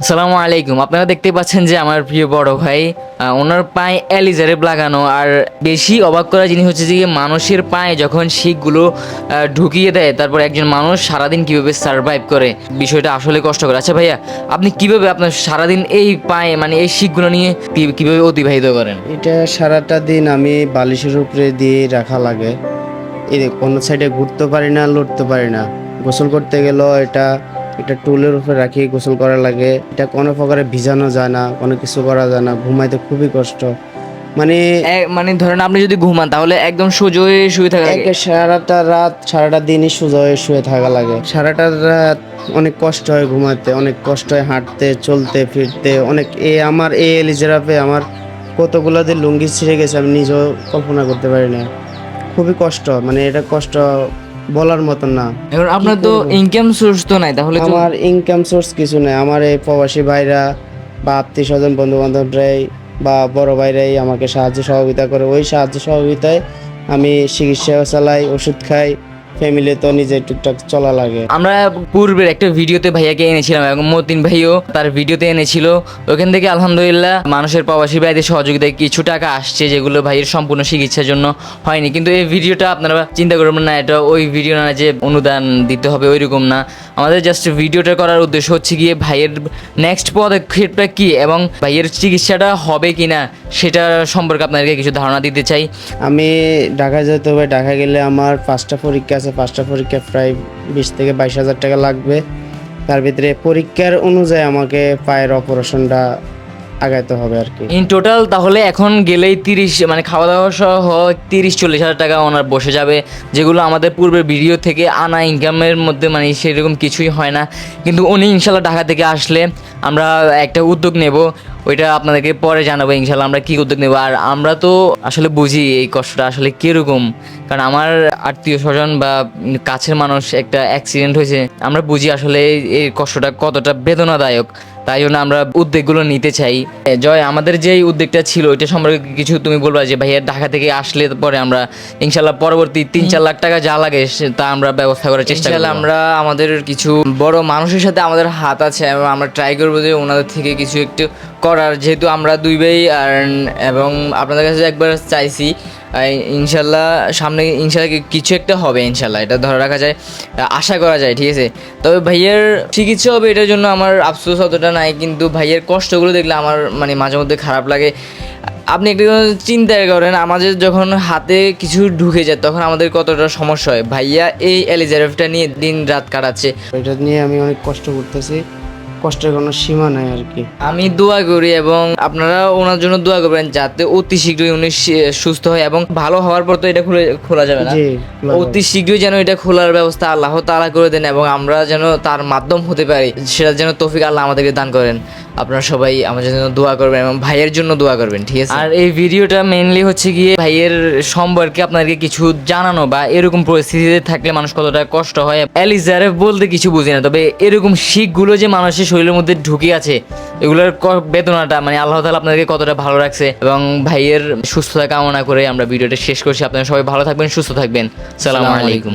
আসসালামু আলাইকুম। আপনারা দেখতে পাচ্ছেন যে আমার প্রিয় বড় ভাই ওনার পায়ে অ্যালিজারেব লাগানো। আর বেশি অবাক করা জিনিস হচ্ছে যে মানুষের পায়ে যখন শিখগুলো ঢুকিয়ে দেয়, তারপর একজন মানুষ সারাদিন কীভাবে সার্ভাইভ করে, বিষয়টা আসলে কষ্টকর। আচ্ছা ভাইয়া, আপনি কীভাবে আপনার সারাদিন এই পায়ে মানে এই শিখগুলো নিয়ে কীভাবে অতিবাহিত করেন? এটা সারাটা দিন আমি বালিশের উপরে দিয়ে রাখা লাগে। এই কোনো সাইডে ঘুরতে পারি না, লড়তে পারি না। গোসল করতে গেলেও এটা এটা টুলের উপরে রাখি গোসল করা লাগে। এটা কোনো প্রকারে ভিজানো যায় না কোনো কিছু করা যায় না ঘুমাইতে খুবই কষ্ট। মানে মানে ধরেন আপনি যদি ঘুমান তাহলে একদম সোজা হয়ে শুয়ে থাকা লাগে। সারাটা রাত সারাটা দিনই সোজা হয়ে শুয়ে থাকা লাগে। সারাটা রাত অনেক কষ্ট হয় ঘুমাতে অনেক কষ্ট হয় হাঁটতে চলতে ফিরতে অনেক এ আমার এ এলিজেরাপে আমার কতগুলো যে লুঙ্গি ছিঁড়ে গেছে আমি নিজেও কল্পনা করতে পারি না। খুবই কষ্ট মানে এটা কষ্ট বলার মতন না। এখন আপনার তো ইনকাম সোর্স তো নাই তাহলে আমার ইনকাম সোর্স কিছু নাই। আমার এই প্রবাসী ভাইরা বা আত্মীয় স্বজন বন্ধু বান্ধবরাই বা বড় ভাইরাই আমাকে সাহায্য সহযোগিতা করে। ওই সাহায্য সহযোগিতায় আমি চিকিৎসা চালাই ওষুধ খাই ফ্যামিলি তো নিজে টুকটাক চলা লাগে। আমরা পূর্বের একটা ভিডিওতে ভাইয়াকে এনেছিলাম এবং মতিন ভাইও তার ভিডিওতে এনেছিল। ওখান থেকে আলহামদুলিল্লাহ মানুষের প্রবাসী ভাইদের সহযোগিতায় কিছু টাকা আসছে যেগুলো ভাইয়ের সম্পূর্ণ চিকিৎসার জন্য হয়নি। কিন্তু এই ভিডিওটা আপনারা চিন্তা করবেন না, এটা ওই ভিডিও না যে অনুদান দিতে হবে, ওইরকম না। আমাদের জাস্ট ভিডিওটা করার উদ্দেশ্য হচ্ছে গিয়ে ভাইয়ের নেক্সট পদক্ষেপটা কি এবং ভাইয়ের চিকিৎসাটা হবে কিনা সেটা সম্পর্কে আপনাদেরকে কিছু ধারণা দিতে চাই। আমি ঢাকায় যেতে হবে ঢাকা গেলে আমার পাঁচটা পরীক্ষা আছে পাঁচটা পরীক্ষা প্রায় বিশ থেকে বাইশ হাজার টাকা লাগবে। তার ভিতরে পরীক্ষার অনুযায়ী আমাকে পায়ের অপারেশনটা আগাইতে হবে আর কি। ইন টোটাল তাহলে এখন গেলেই তিরিশ মানে খাওয়া দাওয়া সহ তিরিশ চল্লিশ হাজার টাকা ওনার বসে যাবে যেগুলো আমাদের পূর্বের ভিডিও থেকে আনা ইনকামের মধ্যে মানে সেরকম কিছুই হয় না। কিন্তু উনি ইনশাল্লাহ ঢাকা থেকে আসলে আমরা একটা উদ্যোগ নেব, ওইটা আপনাদেরকে পরে জানাব ইনশাল্লাহ আমরা কী উদ্যোগ নেব। আর আমরা তো আসলে বুঝি এই কষ্টটা আসলে কীরকম, কারণ আমার আত্মীয় স্বজন বা কাছের মানুষ একটা অ্যাক্সিডেন্ট হয়েছে, আমরা বুঝি আসলে এই- কষ্টটা কতটা বেদনাদায়ক। তাই জন্য আমরা উদ্যোগগুলো নিতে চাই। জয় আমাদের যেই উদ্যোগটা ছিল ওইটা সম্পর্কে কিছু তুমি বলবা যে ভাইয়া ঢাকা থেকে আসলে পরে আমরা ইনশাল্লাহ পরবর্তী তিন চার লাখ টাকা যা লাগে তা আমরা ব্যবস্থা করার চেষ্টা করব। আমরা আমাদের কিছু বড় মানুষের সাথে আমাদের হাত আছে এবং আমরা ট্রাই করব যে ওনাদের থেকে কিছু একটু করার। যেহেতু আমরা দুই ভাই আর এবং আপনাদের কাছে একবার চাইছি ইনশাল্লাহ সামনে ইনশাল্লাহ কিছু একটা হবে ইনশাল্লাহ এটা ধরে রাখা যায় আশা করা যায়, ঠিক আছে? তবে ভাইয়ের চিকিৎসা হবে এটার জন্য আমার আফসোস অতটা নাই, কিন্তু ভাইয়ের কষ্টগুলো দেখলে আমার মানে মাঝে মধ্যে খারাপ লাগে। আপনি একটু চিন্তা করেন, আমাদের যখন হাতে কিছু ঢুকে যায়, তখন আমাদের কতটা সমস্যা হয়? ভাইয়া এই এলিজারেফটা নিয়ে দিন রাত কাটাচ্ছে। এটা নিয়ে আমি অনেক কষ্ট করতেছি। কষ্টের কোনো সীমা নাই আর কি। আমি দোয়া করি এবং আপনারা ওনার জন্য দোয়া করবেন যাতে অতি শীঘ্রই উনি সুস্থ হয় এবং ভালো হওয়ার পর তো এটা খুলে খোলা যাবে না। অতি শীঘ্রই যেন এটা খোলার ব্যবস্থা আল্লাহ তাআলা করে দেন এবং আমরা যেন তার মাধ্যম হতে পারি সেটা যেন তৌফিক আল্লাহ আমাদেরকে দান করেন। আপনারা সবাই আমাদের জন্য দোয়া করবেন এবং ভাইয়ের জন্য দোয়া করবেন ঠিক আছে? আর এই ভিডিওটা মেইনলি হচ্ছে গিয়ে ভাইয়ের সম্পর্কে আপনাদেরকে কিছু জানানো বা এরকম পরিস্থিতিতে থাকলে মানুষ কতটা কষ্ট হয়। এলিজারেফ বলতে কিছু বুঝি না তবে এরকম শিখগুলো যে মানুষের শরীরের মধ্যে ঢুকে আছে, এগুলোর বেদনাটা মানে আল্লাহ তালা আপনাদেরকে কতটা ভালো রাখছে এবং ভাইয়ের সুস্থতা কামনা করে আমরা ভিডিওটা শেষ করছি। আপনারা সবাই ভালো থাকবেন, সুস্থ থাকবেন। সালাম আলাইকুম।